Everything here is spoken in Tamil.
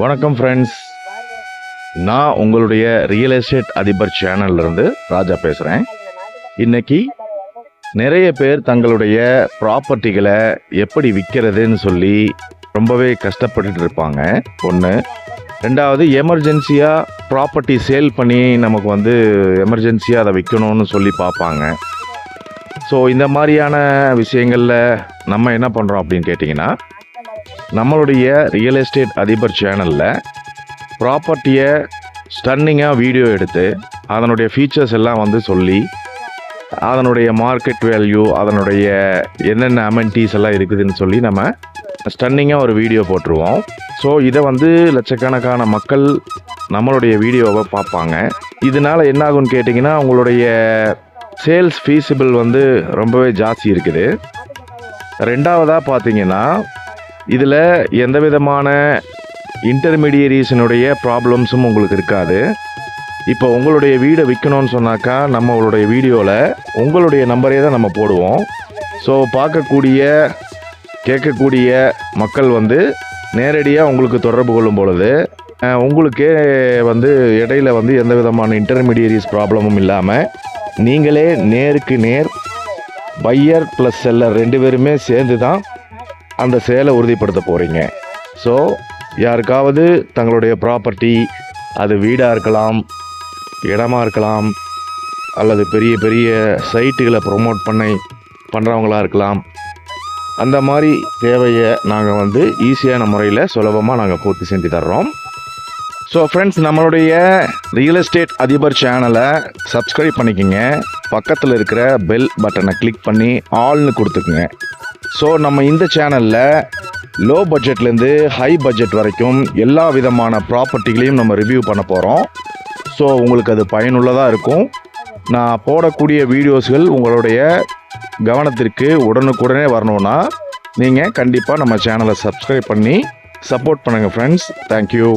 வணக்கம் ஃப்ரெண்ட்ஸ் நான் உங்களுடைய ரியல் எஸ்டேட் அதிபர் சேனல்லேருந்து ராஜா பேசுகிறேன் இன்னைக்கு நிறைய பேர் தங்களுடைய ப்ராப்பர்ட்டிகளை எப்படி விற்கிறதுன்னு சொல்லி ரொம்பவே கஷ்டப்பட்டுட்டு இருப்பாங்க. ஒன்று ரெண்டாவது எமர்ஜென்சியாக ப்ராப்பர்ட்டி சேல் பண்ணி நமக்கு வந்து எமர்ஜென்சியாக அதை விற்கணும்னு சொல்லி பார்ப்பாங்க. ஸோ இந்த மாதிரியான விஷயங்களில் நம்ம என்ன பண்ணுறோம் அப்படின்னு கேட்டிங்கன்னா நம்மளுடைய ரியல் எஸ்டேட் அதிபர் சேனலில் ப்ராப்பர்ட்டியை ஸ்டன்னிங்காக வீடியோ எடுத்து அதனுடைய ஃபீச்சர்ஸ் எல்லாம் வந்து சொல்லி அதனுடைய மார்க்கெட் வேல்யூ அதனுடைய என்னென்ன அமென்டிஸ் எல்லாம் இருக்குதுன்னு சொல்லி நம்ம ஸ்டன்னிங்காக ஒரு வீடியோ போட்டுருவோம். ஸோ இதை வந்து லட்சக்கணக்கான மக்கள் நம்மளுடைய வீடியோவை பார்ப்பாங்க. இதனால் என்ன ஆகும்னு கேட்டிங்கன்னா உங்களுடைய சேல்ஸ் ஃபீஸிபிள் வந்து ரொம்பவே ஜாஸ்தி இருக்குது. ரெண்டாவதாக பார்த்தீங்கன்னா இதில் எந்த விதமான இன்டர்மீடியரிஸினுடைய ப்ராப்ளம்ஸும் உங்களுக்கு இருக்காது. இப்போ உங்களுடைய வீடை விற்கணும்னு சொன்னாக்கா நம்மளுடைய வீடியோவில் உங்களுடைய நம்பரே தான் நம்ம போடுவோம். ஸோ பார்க்கக்கூடிய கேட்கக்கூடிய மக்கள் வந்து நேரடியாக உங்களுக்கு தொடர்பு கொள்ளும் பொழுது உங்களுக்கே வந்து இடையில வந்து எந்த விதமான இன்டர்மீடியரிஸ் ப்ராப்ளமும் இல்லாமல் நீங்களே நேருக்கு நேர் பையர் ப்ளஸ் செல்லர் ரெண்டு பேருமே சேர்ந்து தான் அந்த சேலை உறுதிப்படுத்த போகிறீங்க ஸோ யாருக்காவது தங்களுடைய ப்ராப்பர்ட்டி அது வீடாக இருக்கலாம் இடமா இருக்கலாம் அல்லது பெரிய பெரிய சைட்டுகளை ப்ரொமோட் பண்ணி பண்ணுறவங்களாக இருக்கலாம். அந்த மாதிரி தேவையை நாங்கள் வந்து ஈஸியான முறையில் சுலபமாக நாங்கள் பூர்த்தி செஞ்சு தர்றோம். ஸோ ஃப்ரெண்ட்ஸ் நம்மளுடைய ரியல் எஸ்டேட் அதிபர் சேனலை சப்ஸ்கிரைப் பண்ணிக்கோங்க. பக்கத்தில் இருக்கிற பெல் பட்டனை கிளிக் பண்ணி ஆல்னு கொடுத்துக்குங்க. ஸோ நம்ம இந்த சேனலில் லோ பட்ஜெட்லேருந்து ஹை பட்ஜெட் வரைக்கும் எல்லா விதமான ப்ராப்பர்ட்டிகளையும் நம்ம ரிவ்யூ பண்ண போகிறோம் ஸோ உங்களுக்கு அது பயனுள்ளதாக இருக்கும். நான் போடக்கூடிய வீடியோஸ்கள் உங்களுடைய கவனத்திற்கு உடனுக்குடனே வரணும்னா நீங்கள் கண்டிப்பாக நம்ம சேனலை சப்ஸ்கிரைப் பண்ணி சப்போர்ட் பண்ணுங்கள் ஃப்ரெண்ட்ஸ் தேங்க்யூ